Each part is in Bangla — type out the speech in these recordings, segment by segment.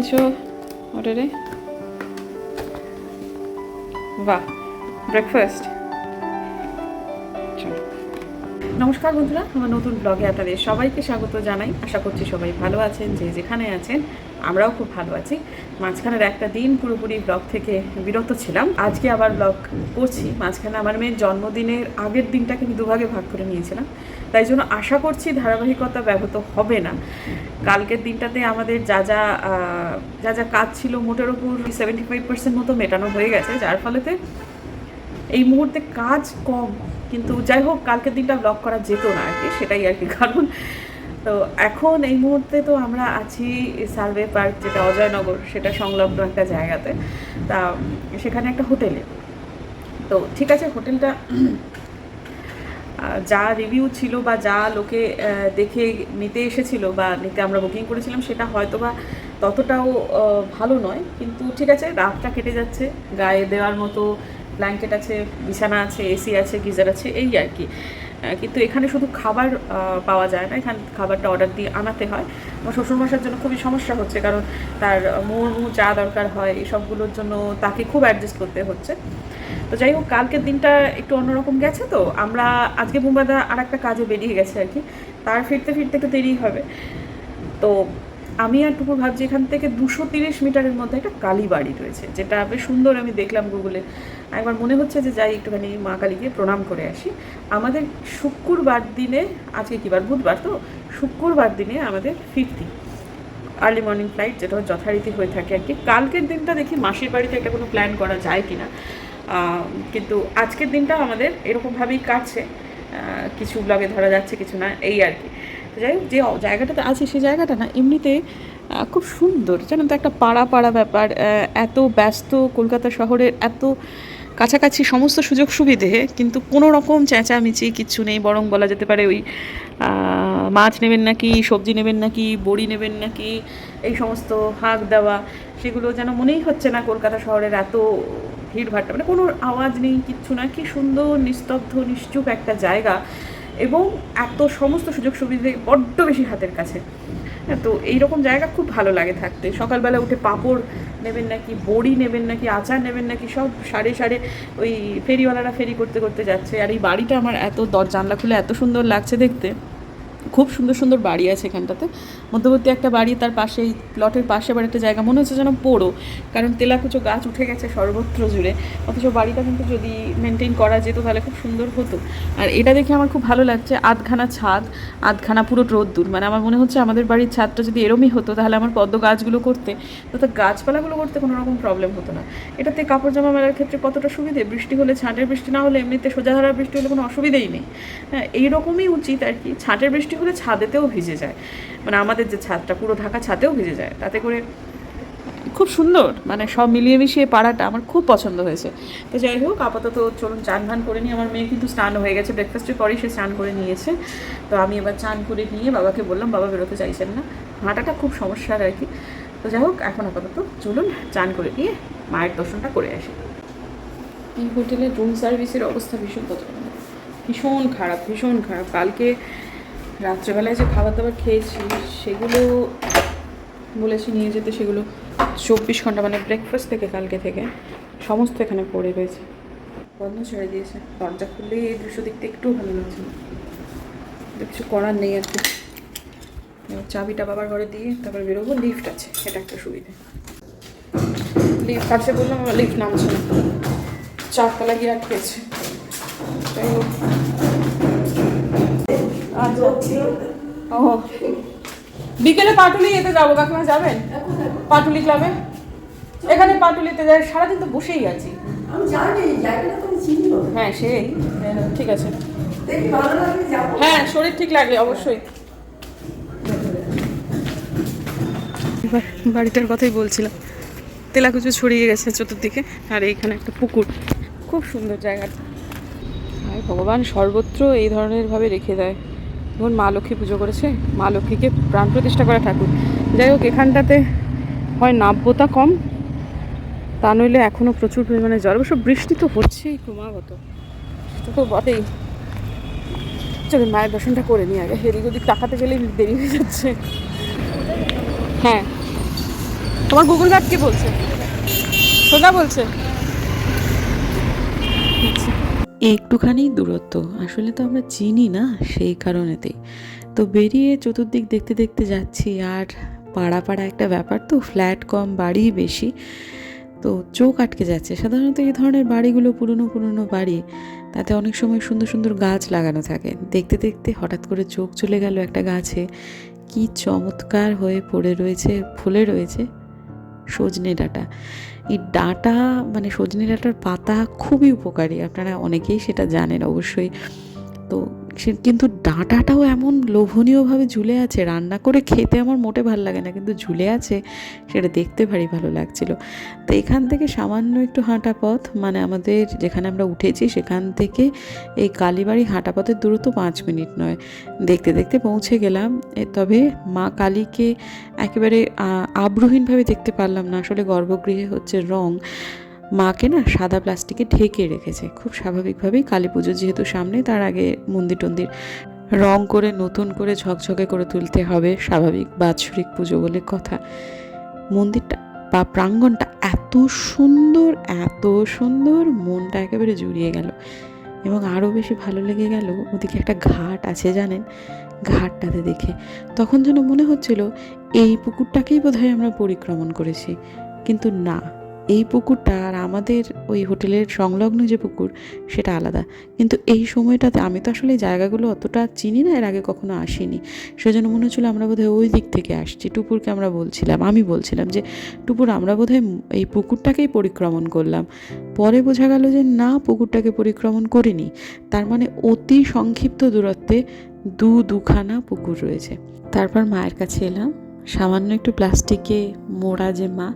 এনেছো অর্ডারে বাহ ব্রেকফাস্ট নমস্কার বন্ধুরা, আমার নতুন ব্লগে আপনাদের সবাইকে স্বাগত জানাই। আশা করছি সবাই ভালো আছেন, যে যেখানে আছেন। আমরাও খুব ভালো আছি। মাঝখানের একটা দিন পুরোপুরি ব্লগ থেকে বিরত ছিলাম। আজকে আবার ব্লগ করছি। মাঝখানে আমার মেয়ের জন্মদিনের আগের দিনটাকে আমি দুভাগে ভাগ করে নিয়েছিলাম। তাই জন্য আশা করছি ধারাবাহিকতা ব্যাহত হবে না। কালকের দিনটাতে আমাদের যা যা যা যা কাজ ছিল মোটের ওপর সেভেন্টি ফাইভ পার্সেন্ট মতো মেটানো হয়ে গেছে। যার ফলেতে এই মুহূর্তে কাজ কম। কিন্তু যাই হোক, কালকের দিনটা ব্লগ করা যেত না আর কি, সেটাই আর কি কারণ। তো এখন এই মুহূর্তে তো আমরা আছি সার্ভে পার্ক যেটা অজয়নগর, সেটা সংলগ্ন একটা জায়গাতে। তা, সেখানে একটা হোটেলে। তো ঠিক আছে, হোটেলটা যা রিভিউ ছিল বা যা লোকে দেখে নিতে এসেছিল বা নিতে আমরা বুকিং করেছিলাম, সেটা হয়তো বা ততটাও ভালো নয়। কিন্তু ঠিক আছে, রাতটা কেটে যাচ্ছে, গায়ে দেওয়ার মতো ব্ল্যাঙ্কেট আছে, বিছানা আছে এসি আছে, গিজার আছে, এই আর কি। কিন্তু এখানে শুধু খাবার পাওয়া যায় না। এখানে খাবারটা অর্ডার দিয়ে আনাতে হয়। আমার শ্বশুরমশার জন্য খুবই সমস্যা হচ্ছে, কারণ তার মুড়মু চা দরকার হয় এসবগুলোর জন্য তাকে খুব অ্যাডজাস্ট করতে হচ্ছে। তো যাই হোক, কালকের দিনটা একটু অন্যরকম গেছে তো। আমরা আজকে মুম্বাদা আর একটা কাজে বেরিয়ে গেছে আর কি। তার ফিরতে ফিরতে একটু দেরি হবে। তো আমি আর টুকুর ভাবছি এখান থেকে দুশো তিরিশ মিটারের মধ্যে একটা কালী বাড়ি রয়েছে, যেটা বেশ সুন্দর, আমি দেখলাম গুগলে একবার মনে হচ্ছে যে যাই, একটুখানি মা কালীকে প্রণাম করে আসি। আমাদের শুক্রবার দিনে, আজকে কি বার? বুধবার তো? শুক্রবার দিনে আমাদের ফিরতি। আর্লি মর্নিং ফ্লাইট যেটা যথারীতি হয়ে থাকে আর কি। কালকের দিনটা দেখি মাসির বাড়িতে একটা কোনো প্ল্যান করা যায় কি না কিন্তু আজকের দিনটা আমাদের এরকমভাবেই কাটছে। কিছু ব্লগে ধরা যাচ্ছে, কিছু না, এই আর কি। যাই যে জায়গাটাতে আছে সেই জায়গাটা না, এমনিতে খুব সুন্দর। জানেন তো, একটা পাড়া পাড়া ব্যাপার এত ব্যস্ত কলকাতা শহরের এত কাছাকাছি সমস্ত সুযোগ সুবিধে, কিন্তু কোনো রকম চেঁচামেচি কিচ্ছু নেই, বরং বলা যেতে পারে ওই মাছ নেবেন নাকি, সবজি নেবেন নাকি, বড়ি নেবেন নাকি, এই সমস্ত হাঁক দেওয়া, সেগুলো যেন মনেই হচ্ছে না কলকাতা শহরের এত ভিড়ভাট্টা মানে কোনো আওয়াজ নেই, কিচ্ছু না, কি সুন্দর, নিস্তব্ধ, নিশ্চুপ একটা জায়গা। এবং এত সমস্ত সুযোগ সুবিধে বড্ড বেশি হাতের কাছে। হ্যাঁ, তো এইরকম জায়গা খুব ভালো লাগে থাকতে। সকালবেলা উঠে পাঁপড় নেবেন নাকি বড়ি নেবেন নাকি আচার নেবেন নাকি সব সারে সারে ওই ফেরিওয়ালারা ফেরি করতে করতে যাচ্ছে। আর এই বাড়িটা আমার এত দর জানলা খুলে এত সুন্দর লাগছে দেখতে। খুব সুন্দর সুন্দর বাড়ি আছে এখানটাতে। মধ্যবর্তী একটা বাড়ি তার পাশে এই প্লটের পাশে আবার একটা জায়গা। মনে হচ্ছে যেন পোড়ো, কারণ তেলাকুচো গাছ উঠে গেছে সর্বত্র জুড়ে। অথচ বাড়িটা কিন্তু যদি মেনটেন করা যেত তাহলে খুব সুন্দর হতো। আর এটা দেখে আমার খুব ভালো লাগছে, আধখানা ছাদ, আধখানা পুরো রোদ্দুর। মানে আমার মনে হচ্ছে আমাদের বাড়ির ছাদটা যদি এরমই হতো তাহলে আমার পদ্ম গাছগুলো করতে তো গাছপালাগুলো করতে কোনো রকম প্রবলেম হতো না। এটাতে কাপড় জামা মেলার ক্ষেত্রে কতটা সুবিধে? বৃষ্টি হলে ছাঁটের বৃষ্টি না হলে এমনিতে সোজাধারা বৃষ্টি হলে কোনো অসুবিধাই নেই। হ্যাঁ এইরকমই উচিত আর কি। ছাঁটের বৃষ্টি হলে ছাদেতেও ভিজে যায়। মানে আমাদের যে ছাদটা, পুরো ঢাকা ছাদেও ভিজে যায়। তাতে করে খুব সুন্দর। মানে সব মিলিয়ে মিশিয়ে পাড়াটা আমার খুব পছন্দ হয়েছে। তো যাই হোক, আপাতত চলুন চান ভান করে নিই। আমার মেয়ে কিন্তু স্নান হয়ে গেছে। ব্রেকফাস্টের পরেই সে স্নান করে নিয়েছে। তো আমি এবার চান করে নিয়ে বাবাকে বললাম, বাবা বেরোতে চাইছেন না। হাঁটাটা খুব সমস্যার আর কি। তো যাই হোক, এখন আপাতত চলুন চান করে নিয়ে মায়ের দর্শনটা করে আসি। এই হোটেলের রুম সার্ভিসের অবস্থা ভীষণ পছন্দ ভীষণ খারাপ ভীষণ খারাপ। কালকে রাত্রেবেলায় যে খাবার দাবার খেয়েছি, সেগুলো বলেছি নিয়ে যেতে, সেগুলো চব্বিশ ঘণ্টা মানে ব্রেকফাস্ট থেকে কালকে থেকে, সমস্ত এখানে পড়ে রয়েছে বন্ধ ছেড়ে দিয়েছে। দরজা খুললে এই দৃশ্য দেখতে একটু ভালো লাগছে না। কিছু করার নেই আর কি। চাবিটা বাবার ঘরে দিয়ে তারপর বেরোবো লিফট আছে এটা একটা সুবিধে। লিফট আছে বললাম লিফট নামছে না। চারতলা গিয়ে আটকেছে। যাই হোক। ও। বিকেলে পাটুলি এতে যাব কাকিমা যাবেন? পাটুলি ক্লাবে এখানে পাটুলিতে যাই সারাদিন তো বসেই আছি। হ্যাঁ সেই। হ্যাঁ, ঠিক আছে। হ্যাঁ শরীর ঠিক লাগলে অবশ্যই। বাড়িটার কথাই বলছিলাম। তেলাকুচু ছড়িয়ে গেছে চতুর্দিকে আর এইখানে একটা পুকুর। খুব সুন্দর জায়গাটা। আর ভগবান সর্বত্র এই ধরনের ভাবে রেখে দেয়। যেমন মা লক্ষ্মী পুজো করেছে, মা লক্ষ্মীকে প্রাণ প্রতিষ্ঠা করা ঠাকুর। যাই হোক, এখানটাতে হয় নাব্যতা কম, তা নইলে এখনও প্রচুর পরিমাণে জল। অবশ্য বৃষ্টি তো হচ্ছেই ক্রমাগত। তো বটেই। চলুন, মায়ের দর্শনটা করে নিই আগে। এদিক ওদিক টাকাতে গেলেই দেরি হয়ে যাচ্ছে। হ্যাঁ। তোমার গুগল ম্যাপ কি বলছে? সোজা বলছে? একটুখানি দূরত্ব। আসলে তো আমরা চিনি না সেই কারণেতেই। তো বেরিয়ে চতুর্দিক দেখতে দেখতে যাচ্ছি আর পাড়া পাড়া একটা ব্যাপার তো, ফ্ল্যাট কম, বাড়ি বেশি। তো চোখ আটকে যাচ্ছে। সাধারণত এই ধরনের বাড়িগুলো পুরনো পুরনো বাড়ি। তাতে অনেক সময় সুন্দর সুন্দর গাছ লাগানো থাকে। দেখতে দেখতে হঠাৎ করে চোখ চলে গেল একটা গাছে। কি চমৎকার হয়ে পড়ে রয়েছে, ফুলে রয়েছে সজনে ডাঁটা। এই ডাঁটা মানে সজনে ডাঁটার পাতা খুবই উপকারী। আপনারা অনেকেই সেটা জানেন অবশ্যই। তো সে কিন্তু ডাঁটাটাও এমন লোভনীয়ভাবে ঝুলে আছে। রান্না করে খেতে আমার মোটে ভালো লাগে না কিন্তু ঝুলে আছে সেটা দেখতে ভারী ভালো লাগছিল। তো এখান থেকে সামান্য একটু হাঁটা পথ মানে আমাদের যেখানে আমরা উঠেছি সেখান থেকে এই কালীবাড়ি হাঁটা পথের দূরত্ব পাঁচ মিনিট নয়। দেখতে দেখতে পৌঁছে গেলাম তবে মা কালীকে একেবারে আহ, আগ্রহীনভাবে দেখতে পারলাম না। আসলে গর্ভগৃহে হচ্ছে রং। মাকে না সাদা প্লাস্টিকে ঢেকে রেখেছে। খুব স্বাভাবিকভাবেই কালী পুজো যেহেতু সামনে, তার আগে মন্দির টন্দির রং করে, নতুন করে ঝকঝকে করে তুলতে হবে। স্বাভাবিক বাৎসরিক পুজো বলে কথা। মন্দিরটা বা প্রাঙ্গণটা এত সুন্দর এত সুন্দর, মনটা একেবারে জুড়িয়ে গেল। এবং আরও বেশি ভালো লেগে গেল, ওদিকে একটা ঘাট আছে জানেন? ঘাটটাতে দেখে। তখন যেন মনে হচ্ছিল, এই পুকুরটাকেই বোধহয় আমরা পরিক্রমণ করেছি। কিন্তু না এই পুকুরটা আর আমাদের ওই হোটেলের সংলগ্ন যে পুকুর, সেটা আলাদা। কিন্তু এই সময়টাতে আমি তো আসলে জায়গাগুলো অতটা চিনি না, এর আগে কখনো আসিনি। সেজন্য মনে হচ্ছিল আমরা বোধহয় ওই দিক থেকে আসছি। টুপুরকে আমরা বলছিলাম, আমি বলছিলাম যে, টুপুর, আমরা বোধহয় এই পুকুরটাকেই পরিক্রমণ করলাম। পরে বোঝা গেল যে, না, পুকুরটাকে পরিক্রমণ করিনি। তার মানে অতি সংক্ষিপ্ত দূরত্বে দু দুখানা পুকুর রয়েছে। তারপর মায়ের কাছে এলাম। সামান্য একটু প্লাস্টিকে মোড়া যে মা,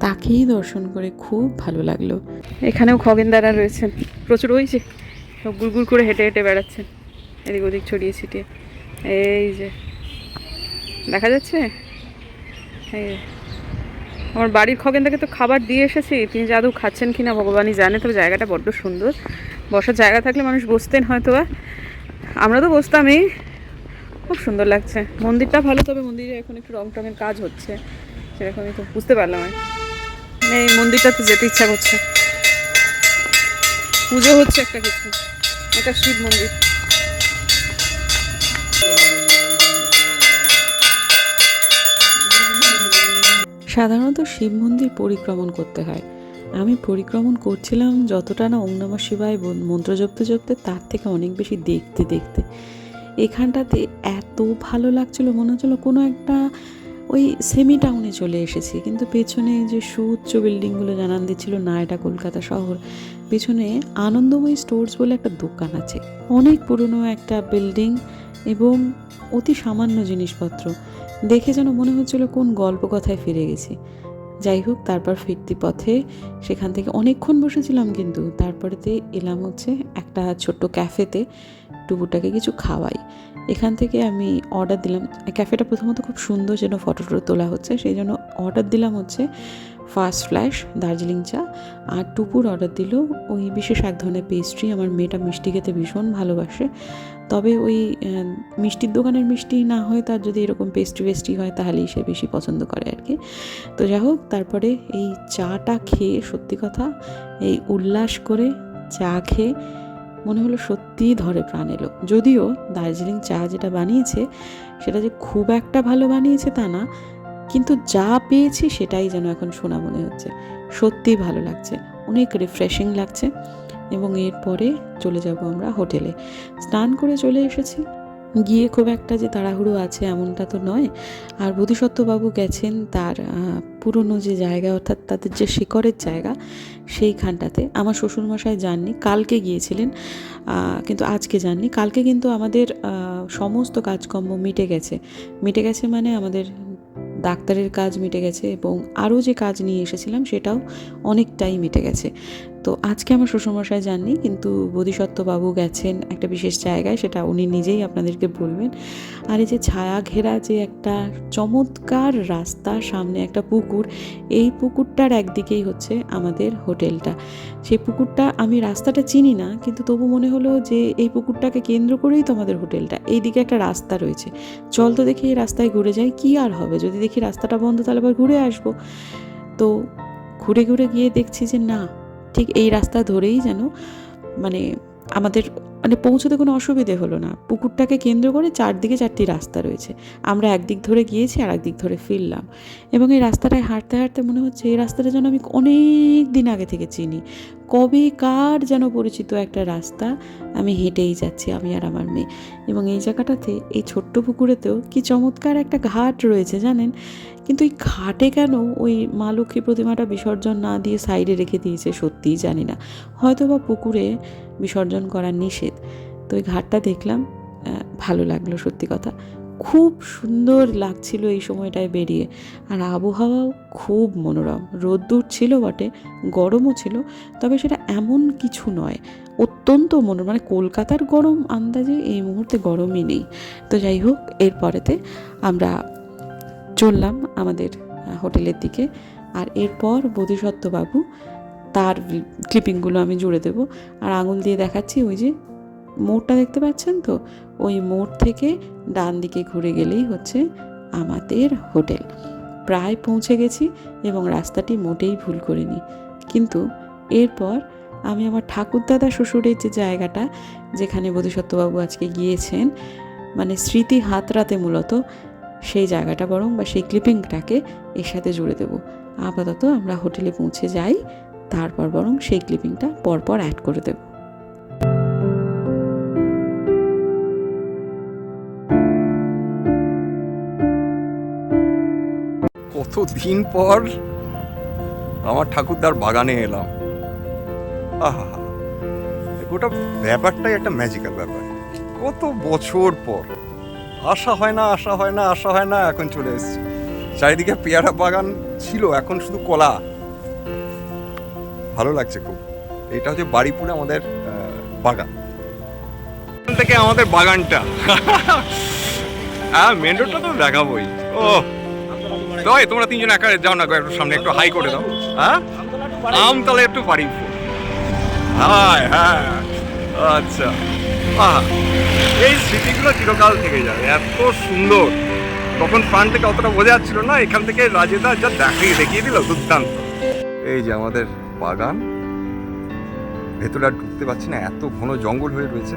তাকেই দর্শন করে খুব ভালো লাগল। এখানেও খগেনদারা রয়েছেন। প্রচুর, ওই যে, সব গুড়গুড় করে হেঁটে হেঁটে বেড়াচ্ছেন। এদিক ওদিক ছড়িয়ে ছিটিয়ে। এই যে, দেখা যাচ্ছে? আমার বাড়ির খগেনদাকে তো খাবার দিয়ে এসেছি। তিনি যে আদৌ খাচ্ছেন কিনা ভগবানই জানে, তবে জায়গাটা বড্ড সুন্দর। বসার জায়গা থাকলে মানুষ বসতেন হয়তো। আমরা তো বসতামই। খুব সুন্দর লাগছে। মন্দিরটা ভালো, তবে মন্দিরে এখন একটু রং টঙের কাজ হচ্ছে। সেরকমই তো বুঝতে পারলাম আমি মানে এই মন্দিরটাতে যেতে ইচ্ছা করছে। পুজো হচ্ছে একটা কিছু। এটা শিব মন্দির। সাধারণত শিব মন্দির পরিক্রমণ করতে হয়। আমি পরিক্রমণ করছিলাম যতটা না ওম শিবায় মন্ত্র জপতে জপতে, তার থেকে অনেক বেশি দেখতে দেখতে। এখানটাতে এত ভালো লাগছিল, মনে হচ্ছিল কোনো একটা ওই সেমি টাউনে চলে এসেছি। কিন্তু পেছনে যে সুউচ্চ বিল্ডিংগুলো জানান দিচ্ছিল, না, এটা কলকাতা শহর, পেছনে আনন্দময়ী স্টোর্স বলে একটা দোকান আছে। অনেক পুরনো একটা বিল্ডিং এবং অতি সামান্য জিনিসপত্র। দেখে যেন মনে হচ্ছিল কোন গল্প কথায় ফিরে গেছি। যাই হোক তারপর ফিরতি পথে সেখান থেকে অনেকক্ষণ বসেছিলাম কিন্তু তারপরেতে এলাম হচ্ছে একটা ছোট্ট ক্যাফেতে টুকুটাকে কিছু খাওয়াই। এখান থেকে আমি অর্ডার দিলাম। ক্যাফেটা প্রথমত খুব সুন্দর যেন ফটো টটো তোলা হচ্ছে, সেই জন্য অর্ডার দিলাম হচ্ছে ফার্স্ট ফ্ল্যাশ দার্জিলিং চা আর টুপুর অর্ডার দিল ওই বিশেষ এক ধরনের পেস্ট্রি আমার মেয়েটা মিষ্টি খেতে ভীষণ ভালোবাসে। তবে ওই মিষ্টির দোকানের মিষ্টি না হয় তার যদি এরকম পেস্ট্রি পেস্ট্রি হয় তাহলেই সে বেশি পছন্দ করে আর কি। তো যাই হোক, তারপরে এই চাটা খেয়ে সত্যি কথা এই উল্লাস করে চা খেয়ে মনে হলো সত্যিই ধরে প্রাণ এলো যদিও দার্জিলিং চা যেটা বানিয়েছে সেটা যে খুব একটা ভালো বানিয়েছে তা না, কিন্তু যা পেয়েছি সেটাই যেন এখন শোনা মনে হচ্ছে। সত্যিই ভালো লাগছে, অনেক রিফ্রেশিং লাগছে। এবং এরপরে চলে যাব আমরা হোটেলে। স্নান করে চলে এসেছি। গিয়ে খুব একটা যে তাড়াহুড়ো আছে এমনটা তো নয়। আর বোধিসত্ত্ববাবু গেছেন তার পুরনো যে জায়গা, অর্থাৎ তাদের যে শিকড়ের জায়গা, সেইখানটাতে। আমার শ্বশুরমশাই যাননি, কালকে গিয়েছিলেন কিন্তু আজকে যাননি। কালকে কিন্তু আমাদের সমস্ত কাজকর্ম মিটে গেছে। মিটে গেছে মানে আমাদের ডাক্তারের কাজ মিটে গেছে এবং আরও যে কাজ নিয়ে এসেছিলাম সেটাও অনেকটাই মিটে গেছে। তো আজকে আমার শ্বশুরমশাই যাননি, কিন্তু বোধিসত্ত্ববাবু গেছেন একটা বিশেষ জায়গায়, সেটা উনি নিজেই আপনাদেরকে বলবেন। আর এই যে ছায়া ঘেরা যে একটা চমৎকার রাস্তা, সামনে একটা পুকুর, এই পুকুরটার একদিকেই হচ্ছে আমাদের হোটেলটা। সেই পুকুরটা আমি রাস্তাটা চিনি না, কিন্তু তবু মনে হলো যে এই পুকুরটাকে কেন্দ্র করেই তো আমাদের হোটেলটা। এই দিকে একটা রাস্তা রয়েছে। চল তো দেখি এই রাস্তায় ঘুরে যাই, কি আর হবে? যদি দেখি রাস্তাটা বন্ধ তাহলে আবার ঘুরে আসব। তো ঘুরে ঘুরে গিয়ে দেখছি যে না ঠিক এই রাস্তা ধরেই যেন মানে আমাদের মানে পৌঁছতে কোনো অসুবিধে হলো না। পুকুরটাকে কেন্দ্র করে চারদিকে চারটি রাস্তা রয়েছে। আমরা একদিক ধরে গিয়েছি আর একদিক ধরে ফিরলাম। এবং এই রাস্তাটায় হাঁটতে হাঁটতে মনে হচ্ছে এই রাস্তাটা যেন আমি অনেক দিন আগে থেকে চিনি। কবে কার যেন পরিচিত একটা রাস্তা আমি হেঁটেই যাচ্ছি, আমি আর আমার মেয়ে। এবং এই জায়গাটাতে, এই ছোট্ট পুকুরেতেও কি চমৎকার একটা ঘাট রয়েছে জানেন? কিন্তু এই ঘাটে কেন ওই মা লক্ষ্মী প্রতিমাটা বিসর্জন না দিয়ে সাইডে রেখে দিয়েছে সত্যিই জানি না। হয়তো বা পুকুরে বিসর্জন করা নিষেধ। তো ওই ঘাটটা দেখলাম ভালো লাগল সত্যি কথা। খুব সুন্দর লাগছিল এই সময়টায় বেরিয়ে। আর আবহাওয়াও খুব মনোরম। রোদ্দুর ছিল বটে, গরমও ছিল, তবে সেটা এমন কিছু নয়। অত্যন্ত মনোরম মানে কলকাতার গরম আন্দাজে এই মুহূর্তে গরমই নেই। তো যাই হোক, এরপরেতে আমরা চললাম আমাদের হোটেলের দিকে। আর এরপর বোধিসত্ত্ববাবু তার ক্লিপিংগুলো আমি জুড়ে দেবো। আর আঙুল দিয়ে দেখাচ্ছি ওই যে মোড়টা দেখতে পাচ্ছেন তো? ওই মোড় থেকে ডান দিকে ঘুরে গেলেই হচ্ছে আমাদের হোটেল। প্রায় পৌঁছে গেছি এবং রাস্তাটি মোটেই ভুল করিনি। কিন্তু এরপর আমি আমার ঠাকুরদাদা শ্বশুরের যে জায়গাটা, যেখানে বোধিসত্ত্ববাবু আজকে গিয়েছেন মানে স্মৃতি হাতরাতে মূলত সেই জায়গাটা বরং বা সেই ক্লিপিংটাকে এর সাথে জুড়ে দেবো। আপাতত আমরা হোটেলে পৌঁছে যাই, তারপর বরং সেই ক্লিপিংটা পরপর অ্যাড করে দেবো। কত দিন পর আমার ঠাকুরদার বাগানে এলাম। আহা, গোটা ব্যাপারটাই একটা ম্যাজিক্যাল ব্যাপার। কত বছর পর। আশা হয় না, আশা হয় না, আশা হয় না, এখন চলে এসেছি। চারিদিকে পেয়ারা বাগান ছিল, এখন শুধু কলা। ভালো লাগছে খুব। এটা হচ্ছে বাড়িপুরে আমাদের বাগান। থেকে আমাদের বাগানটা। হ্যাঁ মেন রোডটা তো দেখাবোই। ও দয় তোমরা তিনজন একা যাও না একটু সামনে একটু হাই করে দাও। হ্যাঁ? আমতলা একটু বাড়ি। হাই হ্যাঁ। আচ্ছা। এই স্মৃতিগুলো চিরকাল থেকে যাবে। এত সুন্দর। তখন প্রাণ থেকে অতটা বোঝা যাচ্ছিল না, এখান থেকে রাজেদা যা দেখিয়ে দেখিয়ে দিল দুর্দান্ত। এই যে আমাদের বাগান, ভেতরে আর ঢুকতে পারছি না, এত ঘন জঙ্গল হয়ে রয়েছে।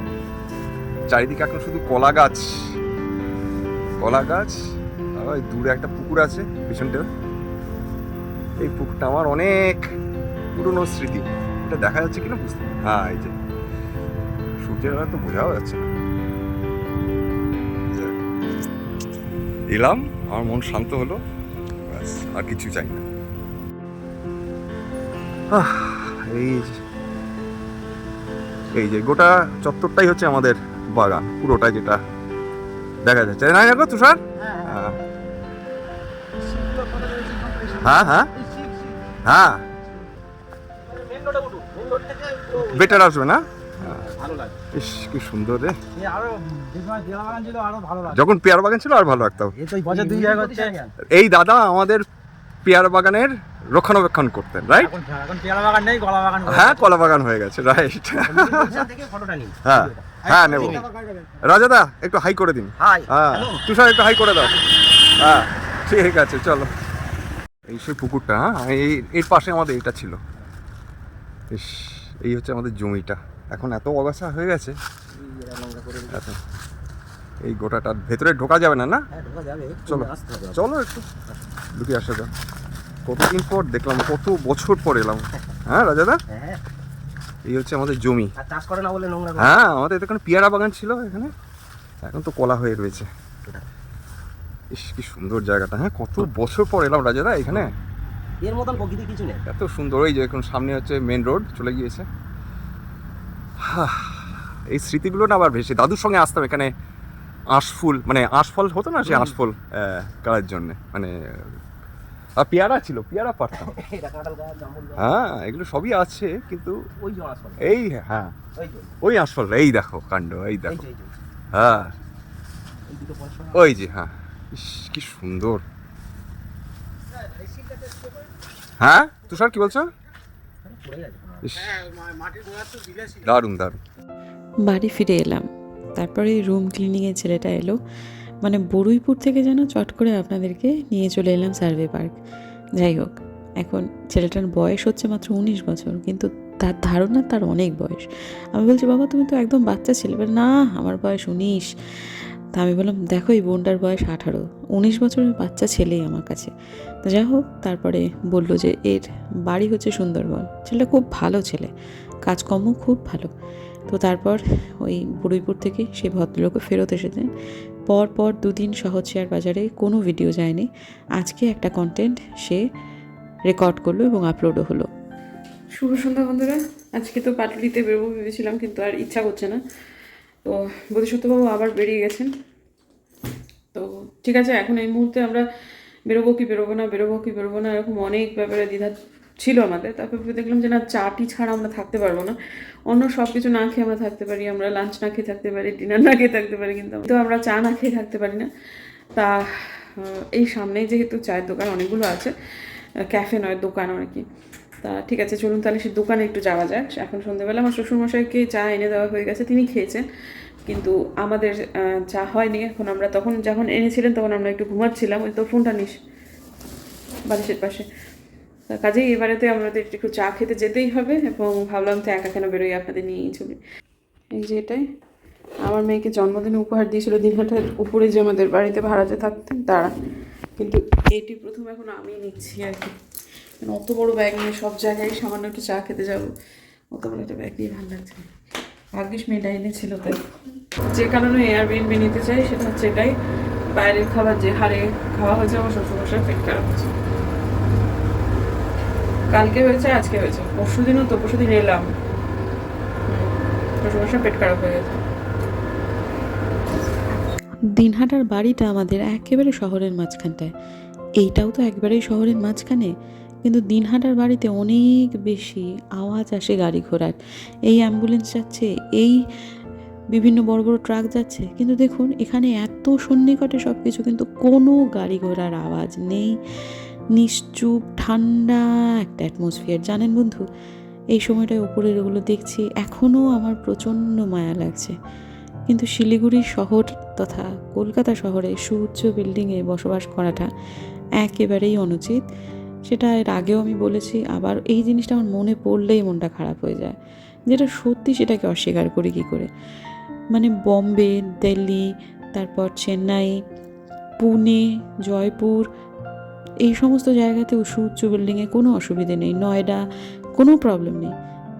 চারিদিকে এখন শুধু কলা গাছ। কলা গাছ, আবার দূরে একটা পুকুর আছে, পিছনটা। এই পুকুরটা আমার অনেক পুরনো স্মৃতি। এটা দেখা যাচ্ছে কিনা বুঝতে। হ্যাঁ এই যে। সূর্যের আলো তো বোঝাও যাচ্ছে। এলাম, আমার মন শান্ত হলো, ব্যাস, আর কিছু চাই না। এই এই যে গোটা চত্বরটাই হচ্ছে আমাদের বাগান পুরোটা যেটা দেখা যাচ্ছে। না দেখো তুষার? হ্যাঁ হ্যাঁ। হ্যাঁ। বেটার আসবে না? ইস কি সুন্দর রে। যখন পেয়ারা বাগান ছিল আর ভালো লাগতো। এই দাদা আমাদের পেয়ারা বাগানের রক্ষণাবেক্ষণ করতেন রাইট বাগান হ্যাঁ কলা বাগান হয়ে গেছে রাইট হ্যাঁ হ্যাঁ নেব। রাজাদা একটু হাই করে দিন। হ্যাঁ তুষার একটু হাই করে দাও। হ্যাঁ ঠিক আছে চলো। এই সেই পুকুরটা হ্যাঁ এই এর পাশে আমাদের এটা ছিল। ইস এই হচ্ছে আমাদের জমিটা। এখন এত অগাছা হয়ে গেছে। এই গোটাটার ভেতরে ঢোকা যাবে না না? হ্যাঁ চলো চলো একটু। ঢুকে আসা যাক কতদিন পর দেখলাম কত বছর পর এলাম। হ্যাঁ রাজাদা? হ্যাঁ। এই হচ্ছে আমাদের জমি। চাষ করে না বলে নোংরা হ্যাঁ আমাদের এখানে পেয়ারা বাগান ছিল এখানে। এখন তো কলা হয়ে রয়েছে। ইস কি সুন্দর জায়গাটা হ্যাঁ? কত বছর পর এলাম রাজাদা এখানে। এর মতন প্রকৃতি কিছু নেই। এত সুন্দর ওই যে এখন সামনে হচ্ছে মেন রোড চলে গিয়েছে। এই স্মৃতিগুলো না আবার ভেসে দাদুর সঙ্গে আসতাম এখানে আঁশফুল মানে আঁশফল হতো না সে আঁশফল কারার জন্য মানে আর পেয়ারা ছিল পেয়ারা পারতাম হ্যাঁ এগুলো সবই আছে কিন্তু এই হ্যাঁ ওই আসল এই দেখো কাণ্ড এই দেখো। হ্যাঁ। ওই যে হ্যাঁ। ইস কি সুন্দর। হ্যাঁ তুষার কি বলছো? দারুণ দারুণ। বাড়ি ফিরে এলাম। তারপরে রুম ক্লিনিংয়ের ছেলেটা এলো। মানে বরুইপুর থেকে যেন চট করে আপনাদেরকে নিয়ে চলে এলাম সার্ভে পার্ক। যাই হোক এখন ছেলেটার বয়স হচ্ছে মাত্র উনিশ বছর কিন্তু তার ধারণা তার অনেক বয়স। আমি বলছি বাবা তুমি তো একদম বাচ্চা ছিলে। বলে, না আমার বয়স উনিশ। তা আমি বললাম দেখো এই বোনটার বয়স আঠারো। উনিশ বছরের বাচ্চা ছেলেই আমার কাছে। তো যাই হোক, তারপরে বলল যে, এর বাড়ি হচ্ছে সুন্দরবন। ছেলেটা খুব ভালো ছেলে। কাজকর্ম খুব ভালো। তো তারপর ওই বুড়িপুর থেকে সেই ভদ্রলোকও ফেরত এসেছেন পর পর দুদিন সহজ শেয়ার বাজারে কোনো ভিডিও যায়নি। আজকে একটা কন্টেন্ট সে রেকর্ড করল এবং আপলোডও হলো। শুভ সন্ধ্যা বন্ধুরা। আজকে তো পাটুলিতে বেরোবো ভেবেছিলাম, কিন্তু আর ইচ্ছা করছে না। তো বোধসত্যবাবু আবার বেরিয়ে গেছেন। তো ঠিক আছে, এখন এই মুহূর্তে আমরা বেরোবো কি বেরোবো না, বেরোবো কি বেরোবো না, এরকম অনেক ব্যাপারে দ্বিধা ছিল আমাদের। তারপর দেখলাম যে না চাটি ছাড়া আমরা থাকতে পারব না। অন্য সব কিছু না খেয়ে আমরা থাকতে পারি, আমরা লাঞ্চ না খেয়ে থাকতে পারি ডিনার না খেয়ে থাকতে পারি কিন্তু তো আমরা চা না খেয়ে থাকতে পারি না। তা এই সামনেই যেহেতু চায়ের দোকান অনেকগুলো আছে ক্যাফে নয়, দোকান কি। তা ঠিক আছে, চলুন তাহলে সে দোকানে একটু যাওয়া যাক। এখন সন্ধ্যেবেলা আমার শ্বশুরমশাইকে চা এনে দেওয়া হয়ে গেছে, তিনি খেয়েছেন। কিন্তু আমাদের চা হয়নি, এখন আমরা তখন যখন এনেছিলেন তখন আমরা একটু ঘুমাচ্ছিলাম, ওই তো ফোনটা নিস, বালিশের পাশে। কাজেই এবারেতে আমাদের একটু চা খেতে যেতেই হবে, এবং ভাবলাম তো একা কেন বেরোই আপনাদের নিয়েই চলি এই যে এটাই। আমার মেয়েকে জন্মদিনে উপহার দিয়েছিল দিনহাটার উপরে যে আমাদের বাড়িতে ভাড়াতে থাকতেন তারা। কিন্তু এটি প্রথম এখন আমি নিচ্ছি আর কি। মানে অত বড় ব্যাগ নিয়ে সব জায়গায় সামান্য একটু চা খেতে যাব। অত বড় একটা ব্যাগ নিয়ে ভালো লাগছে। ভাগ্যিস মেয়েটা এনেছিল তাই। যে কারণে এয়ারবিএনবি নিতে চাই, সেটা হচ্ছে এটাই। বাইরের খাবার যে হারে খাওয়া হয়েছে, আমার শ্বশুরমশাই পেট খারাপ হচ্ছে কালকে হয়েছে, আজকে হয়েছে। পরশু দিনও তো পরশু দিন এলাম। শ্বশুরমশাই পেট খারাপ হয়ে গেছে। দিনহাটার বাড়িটা আমাদের একেবারে শহরের মাঝখানটায়। এইটাও তো একবারেই শহরের মাঝখানে। কিন্তু দিনহাটার বাড়িতে অনেক বেশি আওয়াজ আসে গাড়ি ঘোড়ার। এই অ্যাম্বুলেন্স যাচ্ছে, এই বিভিন্ন বড় বড় ট্রাক যাচ্ছে। কিন্তু দেখুন, এখানে এত সন্নিকটে সব কিছু কিন্তু কোনো গাড়ি ঘোড়ার আওয়াজ নেই। নিশ্চুপ, ঠান্ডা একটা অ্যাটমসফিয়ার জানেন বন্ধু, এই সময়টায় ওপরের ওগুলো দেখছি এখনও আমার প্রচণ্ড মায়া লাগছে। কিন্তু শিলিগুড়ি শহর তথা কলকাতা শহরে সুউচ্চ বিল্ডিংয়ে বসবাস করাটা একেবারেই অনুচিত। সেটা এর আগেও আমি বলেছি, আবার এই জিনিসটা আমার মনে পড়লেই মনটা খারাপ হয়ে যায়। যেটা সত্যি সেটাকে অস্বীকার করি কী করে? মানে বম্বে, দিল্লি, তারপর চেন্নাই, পুনে, জয়পুর, এই সমস্ত জায়গাতে উঁচু সুউচ্চ বিল্ডিংয়ে কোনো অসুবিধে নেই, নয়ডা, কোনো প্রবলেম নেই।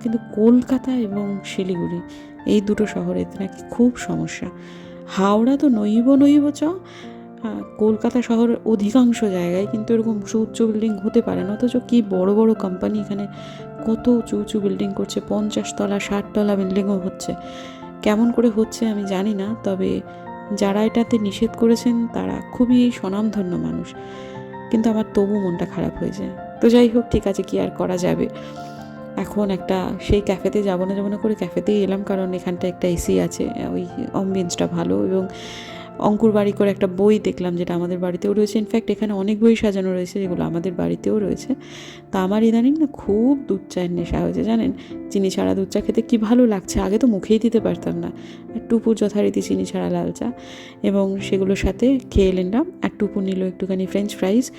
কিন্তু কলকাতা এবং শিলিগুড়ি, এই দুটো শহরে নাকি খুব সমস্যা। হাওড়া তো নইব নইব চ হ্যাঁ, কলকাতা শহরের অধিকাংশ জায়গায় কিন্তু এরকম সুউচ্চ বিল্ডিং হতে পারে না অথচ কি বড় বড় কোম্পানি এখানে কত উঁচু উঁচু বিল্ডিং করছে পঞ্চাশ তলা ষাট তলা বিল্ডিংও হচ্ছে। কেমন করে হচ্ছে আমি জানি না তবে যারা এটাতে নিষেধ করেছেন তারা খুবই স্বনামধন্য মানুষ। কিন্তু আমার তবু মনটা খারাপ হয়ে যায়। তো যাই হোক ঠিক আছে কি আর করা যাবে। এখন একটা সেই ক্যাফেতে যাব না যাব না করে ক্যাফেতেই এলাম কারণ এখানটা একটা এসি আছে ওই অম্বিয়েন্সটা ভালো এবং অঙ্কুর বাড়ি করে একটা বই দেখলাম যেটা আমাদের বাড়িতেও রয়েছে। ইনফ্যাক্ট এখানে অনেক বই সাজানো রয়েছে যেগুলো আমাদের বাড়িতেও রয়েছে। তা আমার ইদানিং না খুব দুধ চায়ের নেশা হয়েছে, জানেন? চিনি ছাড়া দুধ চা খেতে কী ভালো লাগছে? আগে তো মুখেই দিতে পারতাম না। আর টুপুর যথারীতি চিনি ছাড়া লাল চা। এবং সেগুলোর সাথে খেয়ে নিলাম। আর টুপু নিল একটুখানি ফ্রেঞ্চ ফ্রাইজ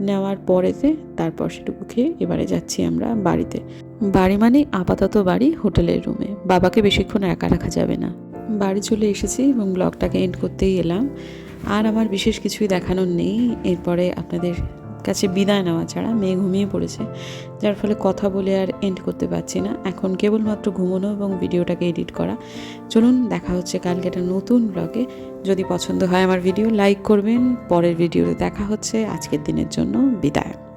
নেওয়ার পরেতে তারপর সেটুকু খেয়ে এবারে যাচ্ছি আমরা বাড়িতে। বাড়ি মানে আপাতত বাড়ি হোটেলের রুমে। বাবাকে বেশিক্ষণ একা রাখা যাবে না। বাড়ি চলে এসেছি এবং ব্লগটাকে এন্ড করতেই এলাম। আর আমার বিশেষ কিছুই দেখানোর নেই। এরপরে আপনাদের কাছে বিদায় নেওয়া ছাড়া মেয়ে ঘুমিয়ে পড়েছে, যার ফলে কথা বলে আর এন্ড করতে পারছি না। এখন কেবলমাত্র ঘুমোনো এবং ভিডিওটাকে এডিট করা। চলুন, দেখা হচ্ছে কালকে একটা নতুন ব্লগে। যদি পছন্দ হয় আমার ভিডিও লাইক করবেন। পরের ভিডিওতে দেখা হচ্ছে। আজকের দিনের জন্য বিদায়।